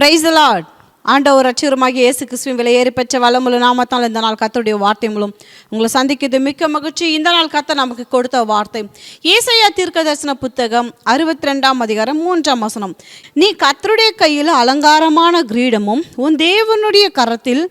Praise the Lord. ஆண்டவர் அச்சுரமாகிய இயேசு கிறிஸ்துவின் விலையேறி பெற்ற வளமுள்ள நாமத்தால் இந்த நாள் கத்தருடைய வார்த்தை மூலம் உங்களை சந்திக்கிறது மிக்க மகிழ்ச்சி. இந்த நாள் கத்த நமக்கு கொடுத்த வார்த்தை. ஏசையா தீர்க்க தரிசன புத்தகம் அறுபத்தி ரெண்டாம் அதிகாரம் மூன்றாம் வசனம். நீ கத்தருடைய கையில் அலங்காரமான கிரீடமும் உன் தேவனுடைய கரத்தில்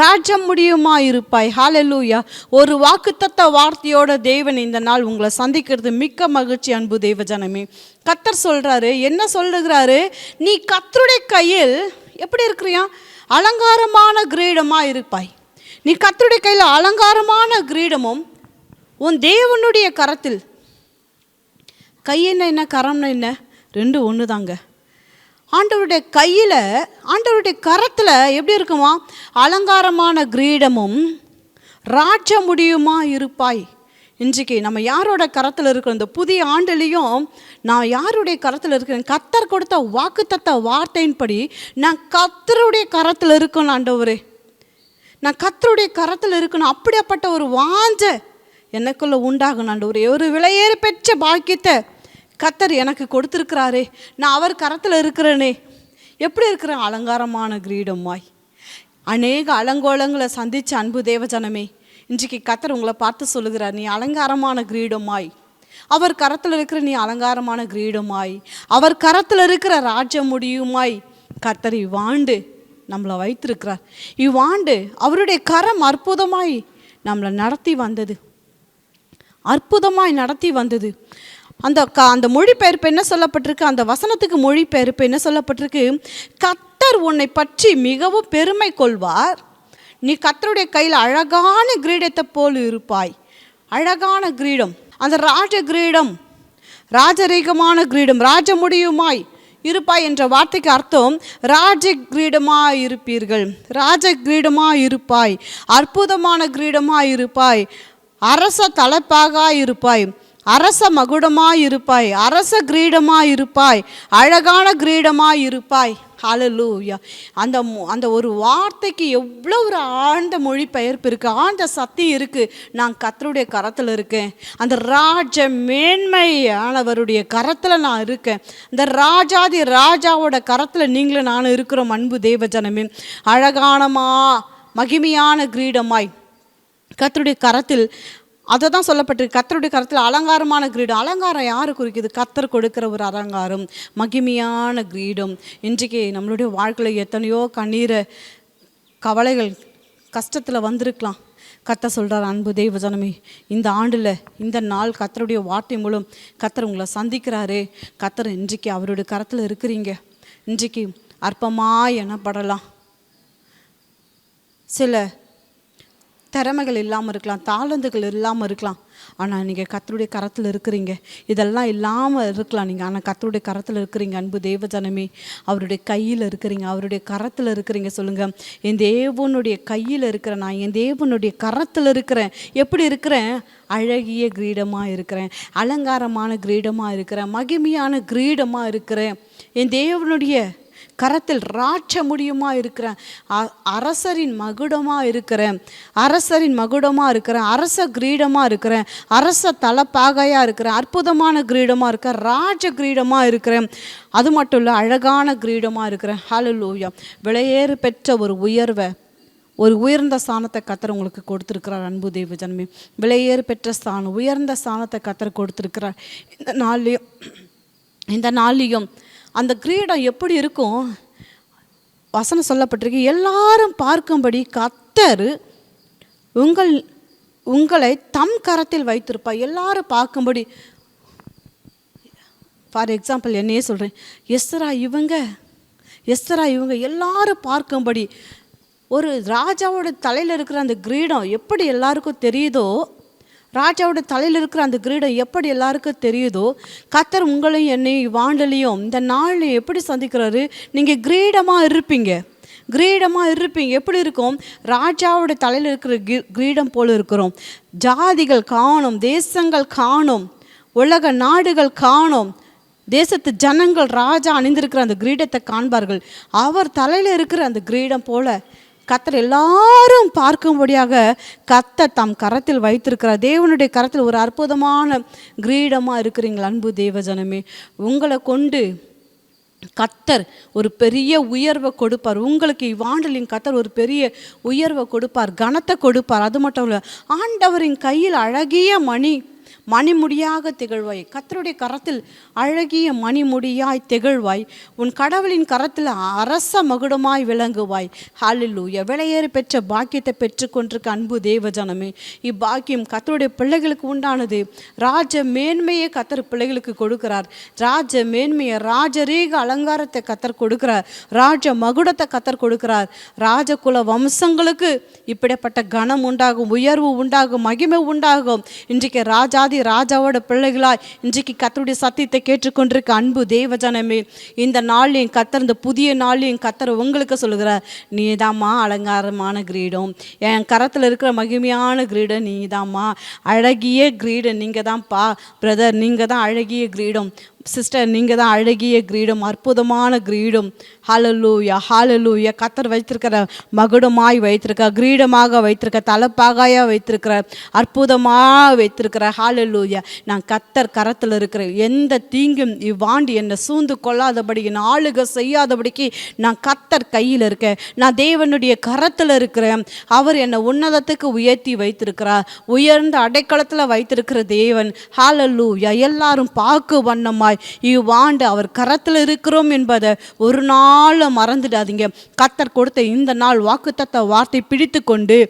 ராஜ்யம் முடியுமாயிருப்பாய். ஹாலலூயா ஒரு வாக்குத்தத்த வார்த்தையோட தேவன் இந்த நாள் உங்களை சந்திக்கிறது மிக்க மகிழ்ச்சி அன்பு தேவ ஜனமே. கத்தர் சொல்கிறாரு என்ன சொல்லுகிறாரு? நீ கத்தருடைய கையில் எப்படி இருக்கிறியா? அலங்காரமான கிரீடமாக இருப்பாய். நீ கத்தருடைய கையில் அலங்காரமான கிரீடமும் உன் தேவனுடைய கரத்தில். கையென்ன என்ன கரம்னு என்ன? ரெண்டு ஒன்று தாங்க ஆண்டவருடைய கையில் ஆண்டவருடைய கரத்தில் எப்படி இருக்குமா? அலங்காரமான கிரீடமும் ராஜ முடியுமா இருப்பாய். இன்றைக்கு நம்ம யாரோட கரத்தில் இருக்கிற இந்த புதிய ஆண்டுலேயும் நான் யாருடைய கரத்தில் இருக்கிறேன்? கத்தர் கொடுத்த வாக்குத்தத்த வார்த்தையின்படி நான் கத்தருடைய கரத்தில் இருக்கணும் ஆண்டவரே. நான் கத்தருடைய கரத்தில் இருக்கணும். அப்படியாப்பட்ட ஒரு வாஞ்ச எனக்குள்ளே உண்டாகணும் ஆண்டவரே. ஒரு விலையேறு பெற்ற பாக்கியத்தை கத்தர் எனக்கு கொடுத்துருக்கிறாரே. நான் அவர் கரத்தில் இருக்கிறேனே. எப்படி இருக்கிறேன்? அலங்காரமான கிரீடமாய். அநேக அலங்கோலங்களை சந்தித்த அன்பு தேவஜனமே. இன்றைக்கு கத்தர் உங்களை பார்த்து சொல்லுகிறார் நீ அலங்காரமான கிரீடமாய். அவர் கரத்தில் இருக்கிற நீ அலங்காரமான கிரீடமாய். அவர் கரத்தில் இருக்கிற ராஜ முடியுமாய். கத்தர் இவ்வாண்டு நம்மளை வைத்திருக்கிறார். இவ்வாண்டு அவருடைய கரம் அற்புதமாய் நம்மளை நடத்தி வந்தது. அற்புதமாய் நடத்தி வந்தது. அந்த க அந்த மொழிபெயர்ப்பு என்ன சொல்லப்பட்டிருக்கு? அந்த வசனத்துக்கு மொழிபெயர்ப்பு என்ன சொல்லப்பட்டிருக்கு? கத்தர் உன்னை பற்றி மிகவும் பெருமை கொள்வார். நீ கத்தருடைய கையில் அழகான கிரீடத்தை போல் இருப்பாய். அழகான கிரீடம். அந்த ராஜ கிரீடம் ராஜரீகமான கிரீடம் ராஜ முடியுமாய் இருப்பாய் என்ற வார்த்தைக்கு அர்த்தம் ராஜ கிரீடமாக இருப்பீர்கள். ராஜ கிரீடமாக இருப்பாய். அற்புதமான கிரீடமாக இருப்பாய். அரச தலைப்பாக இருப்பாய். அரச மகுடமாய் இருப்பாய் அரச கிரீடமாய் இருப்பாய் அழகான கிரீடமாய் இருப்பாய் ஹalleluya அந்த அந்த ஒரு வார்த்தைக்கு எவ்வளோ ஒரு ஆழ்ந்த மொழிபெயர்ப்பு இருக்குது ஆழ்ந்த சத்தியம் இருக்குது நான் கத்தருடைய கரத்தில் இருக்கேன். அந்த ராஜ மேன்மையானவருடைய கரத்தில் நான் இருக்கேன். இந்த ராஜாதி ராஜாவோட கரத்தில் நீங்களும் நானும் இருக்கிறோம் அன்பு தேவஜனமே. அழகானமா மகிமையான கிரீடமாய். கத்தருடைய கரத்தில் அதை தான் சொல்லப்பட்டிருக்கு. கத்தருடைய கரத்தில் அலங்காரமான கிரீடம். அலங்காரம் யாரு குறிக்குது? கத்தர் கொடுக்கிற ஒரு அலங்காரம் மகிமையான கிரீடம். இன்றைக்கு நம்மளுடைய வாழ்க்கையில் எத்தனையோ கண்ணீரை கவலைகள் கஷ்டத்தில் வந்திருக்கலாம். கத்த சொல்கிறார் அன்பு தெய்வ ஜனமே இந்த ஆண்டில் இந்த நாள் கத்தருடைய வார்த்தை மூலம் கத்தர் உங்களை சந்திக்கிறாரே. கத்தர் இன்றைக்கு அவருடைய கரத்தில் இருக்கிறீங்க. இன்றைக்கு அற்பமாக எனப்படலாம். சில திறமைகள் இல்லாமல் இருக்கலாம் தாளந்துகள் இல்லாமல் இருக்கலாம். ஆனால் நீங்கள் கத்தருடைய கரத்தில் இருக்கிறீங்க. இதெல்லாம் இல்லாமல் இருக்கலாம் நீங்கள் ஆனால் கத்தருடைய கரத்தில் இருக்கிறீங்க அன்பு தேவஜனமே. அவருடைய கையில் இருக்கிறீங்க அவருடைய கரத்தில் இருக்கிறீங்க சொல்லுங்கள் என் தேவனுடைய கையில் இருக்கிற நான் என் தேவனுடைய கரத்தில் இருக்கிறேன். எப்படி இருக்கிறேன்? அழகிய கிரீடமாக இருக்கிறேன். அலங்காரமான கிரீடமாக இருக்கிறேன். மகிமையான கிரீடமாக இருக்கிறேன். என் தேவனுடைய கரத்தில் ராட்ச முடியுமா இருக்கிறேன் அ- அரசரின் மகுடமாக இருக்கிறேன் அரசரின் மகுடமாக இருக்கிறேன் அரச கிரீடமாக இருக்கிறேன் அரச தலைப்பாகையாக இருக்கிறேன் அற்புதமான கிரீடமாக இருக்கிறேன் ராஜ கிரீடமாக இருக்கிறேன் அது மட்டும் இல்லை அழகான கிரீடமாக இருக்கிறேன் ஹலலூயா விலையேறு பெற்ற ஒரு உயர்வை ஒரு உயர்ந்த ஸ்தானத்தை கத்தர் உங்களுக்கு கொடுத்துருக்கிறார் அன்பு தேவ ஜன்மி. விலையேறு பெற்ற ஸ்தானம் உயர்ந்த ஸ்தானத்தை கத்தர் கொடுத்துருக்கிறார். இந்த நாள்லையும் இந்த நாள்லையும் அந்த கிரீடம் எப்படி இருக்கும்? வசனம் சொல்லப்பட்டிருக்கு. எல்லாரும் பார்க்கும்படி கத்தர் உங்கள் உங்களை தம் கரத்தில் வைத்திருப்பா எல்லாரும் பார்க்கும்படி ஃபார் எக்ஸாம்பிள் என்னையே சொல்கிறேன் எஸ்தரா இவங்க எஸ்தரா இவங்க எல்லாரும் பார்க்கும்படி ஒரு ராஜாவோட தலையில் இருக்கிற அந்த கிரீடம் எப்படி எல்லாருக்கும் தெரியுதோ ராஜாவோட தலையில் இருக்கிற அந்த கிரீடம் எப்படி எல்லாருக்கும் தெரியுதோ கத்தர் உங்களையும் என்னையும் வாண்டலையும் இந்த நாளில் எப்படி சந்திக்கிறாரு? நீங்கள் கிரீடமாக இருப்பீங்க. கிரீடமாக இருப்பீங்க. எப்படி இருக்கும்? ராஜாவோட தலையில் இருக்கிற கி கிரீடம் போல் இருக்கிறோம். ஜாதிகள் காணும் தேசங்கள் காணும் உலக நாடுகள் காணும் தேசத்து ஜனங்கள் ராஜா அணிந்திருக்கிற அந்த கிரீடத்தை காண்பார்கள். அவர் தலையில் இருக்கிற அந்த கிரீடம் போல கத்தர் எல்லாரும் பார்க்கும்படியாக கத்தர் தம் கரத்தில் வைத்திருக்கிறார். தேவனுடைய கரத்தில் ஒரு அற்புதமான கிரீடமாக இருக்கிறீங்கள் அன்பு தேவஜனமே. உங்களை கொண்டு கத்தர் ஒரு பெரிய உயர்வை கொடுப்பார். உங்களுக்கு இவ்வாண்டலின் கத்தர் ஒரு பெரிய உயர்வை கொடுப்பார் கனத்தை கொடுப்பார். அது மட்டும் இல்லை ஆண்டவரின் கையில் அழகிய மணி மணிமுடியாக திகழ்வாய். கத்தருடைய கரத்தில் அழகிய மணிமுடியாய் திகழ்வாய். உன் கடவுளின் கரத்தில் அரச மகுடமாய் விளங்குவாய். ஹalleluya விலையேறு பெற்ற பாக்கியத்தை பெற்றுக்கொண்டிருக்க அன்பு தேவஜனமே. இப்பாக்கியம் கத்தருடைய பிள்ளைகளுக்கு உண்டானது. ராஜ மேன்மையை கத்தர் பிள்ளைகளுக்கு கொடுக்கிறார். ராஜ மேன்மையை ராஜரீக அலங்காரத்தை கத்தர் கொடுக்கிறார். ராஜ மகுடத்தை கத்தர் கொடுக்கிறார். ராஜகுல வம்சங்களுக்கு இப்படிப்பட்ட கனம் உண்டாகும் உயர்வு உண்டாகும் மகிமை உண்டாகும். இன்றைக்கு ராஜாதி ராஜாவோட பிள்ளைகளாய் இன்றைக்கு கத்தருடைய சத்தியத்தை கேட்டுக்கொண்டிருக்க அன்பு தேவஜனமே இந்த நாளையும் கத்தர் இந்த புதிய நாளையும் கத்தர் உங்களுக்கு சொல்லுகிறார் நீதாம்மா அலங்காரமான கிரீடம். என் கரத்தில் இருக்கிற மகிமையான கிரீடம் நீதாம்மா. அழகிய கிரீடம் நீங்கள் தான்ப்பா பிரதர் நீங்கள் தான் அழகிய கிரீடம். சிஸ்டர் நீங்கள் தான் அழகிய கிரீடம் அற்புதமான கிரீடம். ஹalleluya ஹாலலூயா கத்தர் வைத்திருக்கிற மகுடமாய் வைத்திருக்க கிரீடமாக வைத்திருக்க தலப்பாகாயா வைத்திருக்கிற அற்புதமாக வைத்திருக்கிற ஹாலலூயா நான் கத்தர் கரத்தில் இருக்கிற எந்த தீங்கும் இவ்வாண்டு என்னை சூழ்ந்து கொள்ளாதபடி என் ஆளுக செய்யாதபடிக்கு நான் கத்தர் கையில் இருக்கேன். நான் தேவனுடைய கரத்தில் இருக்கிறேன். அவர் என்னை உன்னதத்துக்கு உயர்த்தி வைத்திருக்கிறார். உயர்ந்த அடைக்கலத்தில் வைத்திருக்கிற தேவன். ஹாலல்லூயா எல்லாரும் பார்க்க வண்ணமாய் இவ்வாண்டு அவர் கரத்தில் இருக்கிறோம் என்பதை ஒரு நாளும் மறந்துடாதீங்க. கத்தர் கொடுத்த இந்த நாள் வாக்குத்தத்த வார்த்தை பிடித்து கொண்டு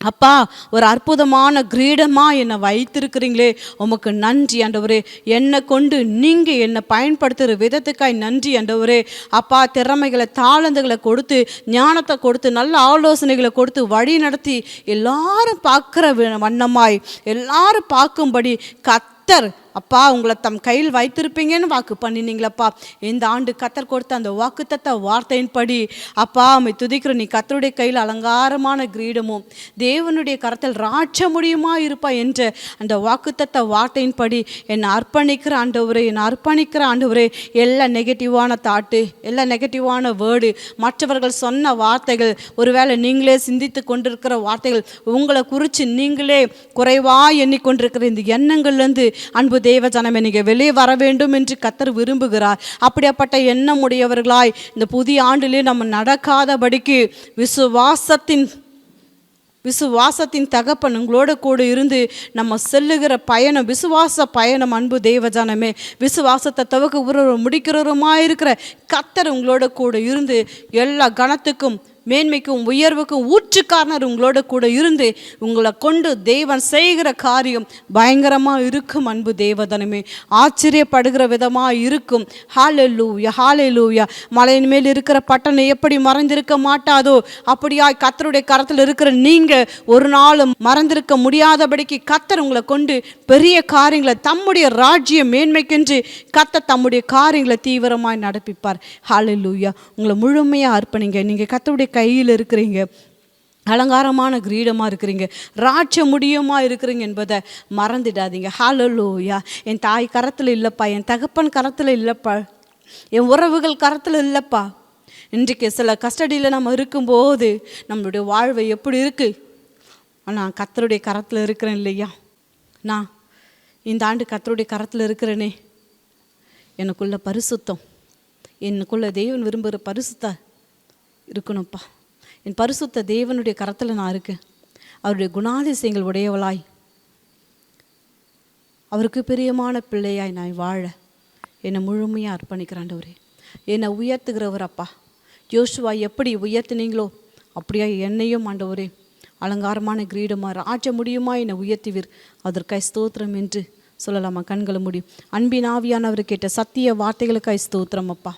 அப்பா ஒரு அற்புதமான கிரீடமாக என்னை வைத்திருக்கிறீங்களே. உமக்கு நன்றி ஆண்டவரே. என்னை கொண்டு நீங்கள் என்னை பயன்படுத்துகிற விதத்துக்காய் நன்றி ஆண்டவரே. அப்பா திறமைகளை தாளந்துகளை கொடுத்து ஞானத்தை கொடுத்து நல்ல ஆலோசனைகளை கொடுத்து வழி நடத்தி எல்லாரும் பார்க்குற வண்ணமாய் எல்லாரும் பார்க்கும்படி கத்தர் அப்பா உங்களை தம் கையில் வைத்திருப்பீங்கன்னு வாக்கு பண்ணினீங்களப்பா. இந்த ஆண்டு கத்தர் கொடுத்த அந்த வாக்குத்தத்த வார்த்தையின்படி அப்பா அம்மை துதிக்கிற நீ கத்தருடைய கையில் அலங்காரமான கிரீடமும் தேவனுடைய கரத்தில் ராட்ச முடியுமா இருப்பா என்ற அந்த வாக்குத்தத்த வார்த்தையின்படி என்னை அர்ப்பணிக்கிற ஆண்டவரே என்னை அர்ப்பணிக்கிற ஆண்டவரே எல்லா நெகட்டிவான தாட்டு எல்லா நெகட்டிவான வேர்டு மற்றவர்கள் சொன்ன வார்த்தைகள் ஒருவேளை நீங்களே சிந்தித்து கொண்டிருக்கிற வார்த்தைகள் உங்களை குறித்து நீங்களே குறைவாக எண்ணிக்கொண்டிருக்கிற இந்த எண்ணங்கள்லேருந்து அன்பு தேவ ஜனமே நீங்கள் வெளியே வர வேண்டும் என்று கத்தர் விரும்புகிறார். அப்படியாப்பட்ட எண்ணம் உடையவர்களாய் இந்த புதிய ஆண்டிலே நம்ம நடக்காதபடிக்கு விசுவாசத்தின் விசுவாசத்தின் தகப்பன் உங்களோட கூட இருந்து நம்ம செல்லுகிற பயணம் விசுவாச பயணம் அன்பு தேவஜனமே. விசுவாசத்தை துவக்க உறவு முடிக்கிறவருமா இருக்கிற கத்தர் உங்களோட கூட இருந்து எல்லா கணத்துக்கும் மேன்மைக்கும் உயர்வுக்கும் ஊற்றுக்காரனர் உங்களோட கூட இருந்து உங்களை கொண்டு தேவன் செய்கிற காரியம் பயங்கரமாக இருக்கும் அன்பு தேவதனமே. ஆச்சரியப்படுகிற விதமாக இருக்கும். ஹாலெலூயா ஹாலெலூயா மலையின் மேல் இருக்கிற பட்டணம் எப்படி மறைந்திருக்க மாட்டாதோ அப்படியாய் கத்தருடைய கரத்தில் இருக்கிற நீங்கள் ஒரு நாளும் மறந்திருக்க முடியாதபடிக்கு கத்தர் உங்களை கொண்டு பெரிய காரியங்களை தம்முடைய ராஜ்ய மேன்மைக்கென்று கத்த தம்முடைய காரியங்களை தீவிரமாய் நடப்பிப்பார். ஹாலெலூயா உங்களை முழுமையாக அர்ப்பணிங்க. நீங்கள் கத்தருடைய கையில் இருக்கிறீங்க. அலங்காரமான கிரீடமாக இருக்கிறீங்க. ராட்ச முடியுமா இருக்கிறீங்க என்பதை மறந்துடாதீங்க. ஹalleluya என் தாய் கரத்தில் இல்லைப்பா என் தகப்பன் கரத்தில் இல்லைப்பா என் உறவுகள் கரத்தில் இல்லைப்பா. இன்றைக்கு சில கஸ்டடியில் நம்ம இருக்கும்போது நம்மளுடைய வாழ்வை எப்படி இருக்குது நான் கத்தருடைய கரத்தில் இருக்கிறேன் இல்லையா? நான் இந்த ஆண்டு கத்தருடைய கரத்தில் இருக்கிறேனே. எனக்குள்ள பரிசுத்தம். எனக்குள்ள தெய்வன் விரும்புகிற பரிசுத்த இருக்கணும்ப்பா. என் பரிசுத்த தேவனுடைய கரத்தில் நான் இருக்கேன். அவருடைய குணாதிசயங்கள் உடையவளாய். அவருக்கு பிரியமான பிள்ளையாய் நான் வாழ என்னை முழுமையாக அர்ப்பணிக்கிறாண்டவரே என்னை உயர்த்துகிறவர் அப்பா. யோசுவா எப்படி உயர்த்தினீங்களோ அப்படியா என்னையும் ஆண்டவரே. அலங்காரமான கிரீடமாக ராஜ முடியுமா என்னை உயர்த்துவீர். அதற்காய் ஸ்தோத்திரம் என்று சொல்லலாமா? கண்களை முடியும் அன்பின் ஆவியானவர் கேட்ட சத்திய வார்த்தைகளுக்காய் ஸ்தோத்திரம் அப்பா.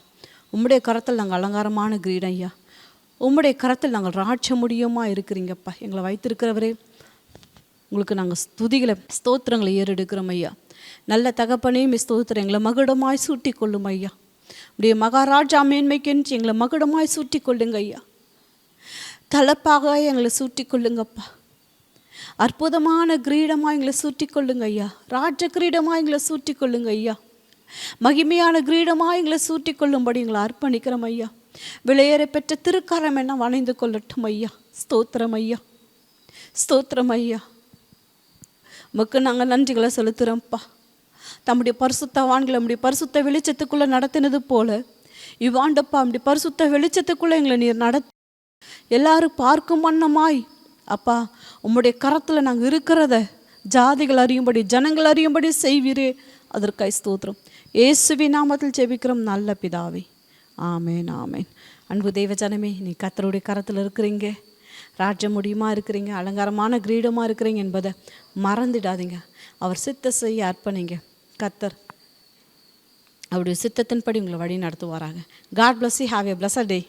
உம்முடைய கரத்தில் நாங்கள் அலங்காரமான கிரீடம் ஐயா உம்முடைய கரத்தில் நாங்கள் ராட்ச முடியுமா இருக்கிறீங்கப்பா. எங்களை வைத்திருக்கிறவரே உங்களுக்கு நாங்கள் ஸ்துதிகளை ஸ்தோத்திரங்களை ஏறெடுக்கிறோம் ஐயா. நல்ல தகப்பனையும் ஸ்தோத்திரம் எங்களை மகுடமாய் சூட்டி கொள்ளும் ஐயா. உடைய மகாராஜா மேன்மைக்கென்று எங்களை மகுடமாய் சூட்டி கொள்ளுங்க ஐயா. தலப்பாக எங்களை சூட்டி கொள்ளுங்கப்பா அற்புதமான கிரீடமாக எங்களை சூட்டி கொள்ளுங்க ஐயா. ராஜ கிரீடமாக எங்களை சூட்டி கொள்ளுங்க ஐயா. மகிமையான கிரீடமாக எங்களை சூட்டி கொள்ளும்படி எங்களை அர்ப்பணிக்கிறோம் ஐயா. விளையேற பெற்ற திருக்காரம் என்ன வணைந்து கொள்ளட்டும் ஐயா? ஸ்தோத்திரம் ஐயா. ஸ்தோத்திரம் ஐயா. உமக்கு நாங்கள் நன்றிகளை செலுத்துகிறோம்ப்பா தம்முடைய பரிசுத்தவான்களை நம்முடைய பரிசுத்த வெளிச்சத்துக்குள்ளே நடத்தினது போல இவ்வாண்டப்பா அப்படி பரிசுத்த வெளிச்சத்துக்குள்ளே எங்களை நீர் நடத்து. எல்லாரும் பார்க்கும் வண்ணமாய். அப்பா உம்முடைய கரத்தில் நாங்கள் இருக்கிறத ஜாதிகள் அறியும்படி ஜனங்கள் அறியும்படி செய்வீரே. அதற்காய் ஸ்தோத்திரம். இயேசுவி நாமத்தில் ஜெபிக்கிறோம். நல்ல பிதாவே. ஆமேன் ஆமேன். அன்பு தெய்வ தெய்வஜனமே நீ கத்தருடைய கரத்தில் இருக்கிறீங்க. ராஜ்ய இருக்கிறீங்க அலங்காரமான கிரீடமாக இருக்கிறீங்க என்பதை மறந்துடாதீங்க. அவர் சித்த செய்ய அர்ப்பணிங்க. கத்தர் அவருடைய சித்தத்தின்படி உங்களை வழி நடத்துவாராங்க God bless you have a bless a day